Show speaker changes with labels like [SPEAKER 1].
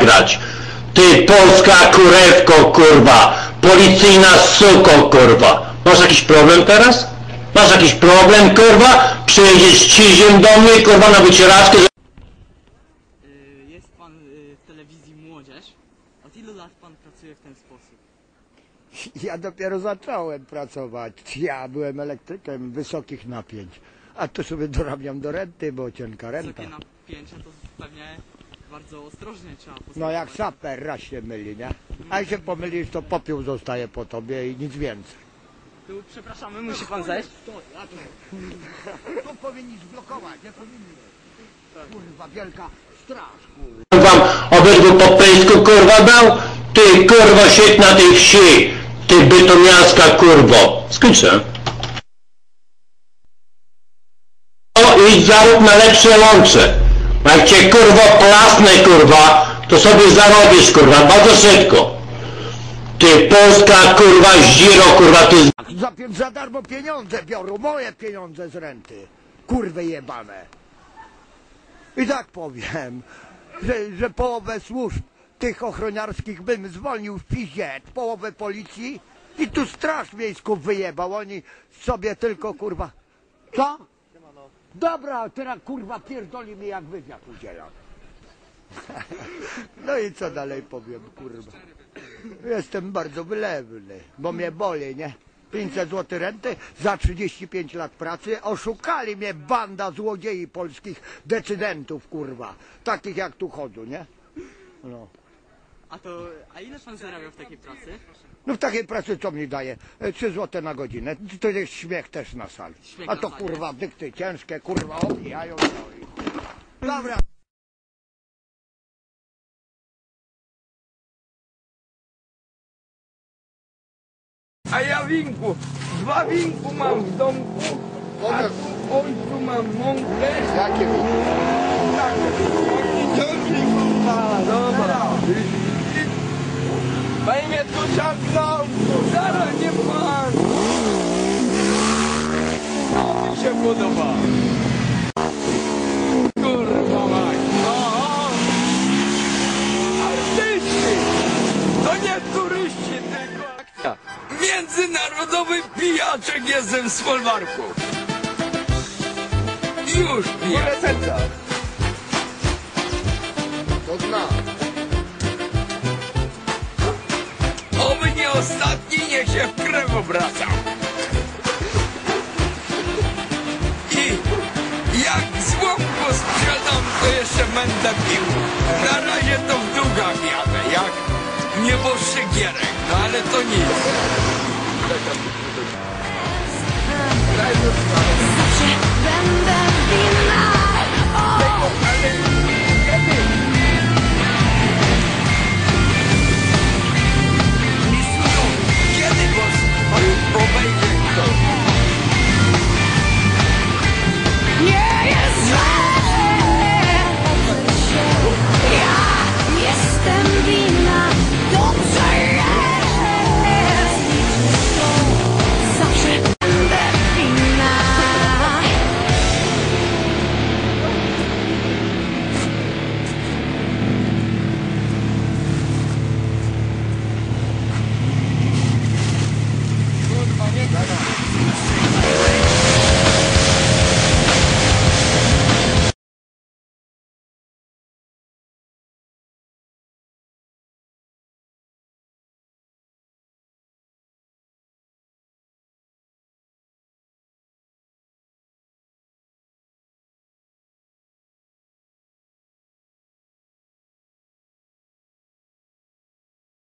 [SPEAKER 1] nagrać. Ty polska kurewko, kurwa. Policyjna suko, kurwa. Masz jakiś problem teraz? Masz jakiś problem, kurwa? Przyjedziesz ciziem do mnie, kurwa, na wycieraczkę,
[SPEAKER 2] Y, Jest pan y, w telewizji Młodzież. Od ilu lat pan pracuje w ten sposób?
[SPEAKER 3] Ja dopiero zacząłem pracować. Ja byłem elektrykiem wysokich napięć. A to sobie dorabiam do renty, bo cienka renta.
[SPEAKER 2] Wysokie napięcia to pewnie bardzo ostrożnie trzeba postępować.
[SPEAKER 3] No jak saper raz się myli, nie? A jak się pomylisz, to popiół zostaje po tobie i nic więcej.
[SPEAKER 2] Tu przepraszamy, musi pan zejść.
[SPEAKER 3] To powinni zblokować, nie powinni. Kurwa, wielka straż, kurwa.
[SPEAKER 1] wam obydwu po kurwa, dał? Ty, kurwa, siedź na tej wsi. Ty bytomiaska, kurwo. Skończę. O, idź zarób na lepsze łącze. Jak cię, plasnę, kurwa, to sobie zarobisz, kurwa, bardzo szybko. Ty, polska, kurwa, zdziro, kurwa, ty z...
[SPEAKER 3] Za, za darmo pieniądze biorą, moje pieniądze z renty. Kurwy jebane. I tak powiem, że, że połowę służb tych ochroniarskich bym zwolnił w piździe, połowę policji i tu straż miejską wyjebał. Oni sobie tylko kurwa. Co? Dobra, teraz kurwa pierdoli mi jak wywiad udzielam. No i co dalej powiem, kurwa. Jestem bardzo wylewny, bo mnie boli, nie? 500 zł renty za 35 lat pracy. Oszukali mnie banda złodziei polskich decydentów, kurwa. Takich jak tu chodzą, nie? No.
[SPEAKER 2] A to, a ile pan zarabia w takiej pracy?
[SPEAKER 3] No w takiej pracy co mi daje? E, 3 zł na godzinę. To jest śmiech też na sali.
[SPEAKER 2] Śmiech
[SPEAKER 3] A
[SPEAKER 2] na
[SPEAKER 3] to
[SPEAKER 2] sali.
[SPEAKER 3] kurwa dykty ciężkie, kurwa obijają. No i... Dobra.
[SPEAKER 4] A ja winku, dwa winku mam w domku, a tu ojcu mam mąkę.
[SPEAKER 3] Jakie
[SPEAKER 4] Takie winku, ciągnik kurwa, dobra. Ciągnął, zaraz nie pan. Mi się podoba. Kurwa mać, no. Artyści, to nie turyści, tylko akcja. Międzynarodowy pijaczek jestem z folwarku. Już piję.
[SPEAKER 3] To zna.
[SPEAKER 4] Się w krew obraca. I jak złom sprzedam, to jeszcze będę pił. Na razie to w długach jadę, jak nieboszczy gierek, no ale to nic.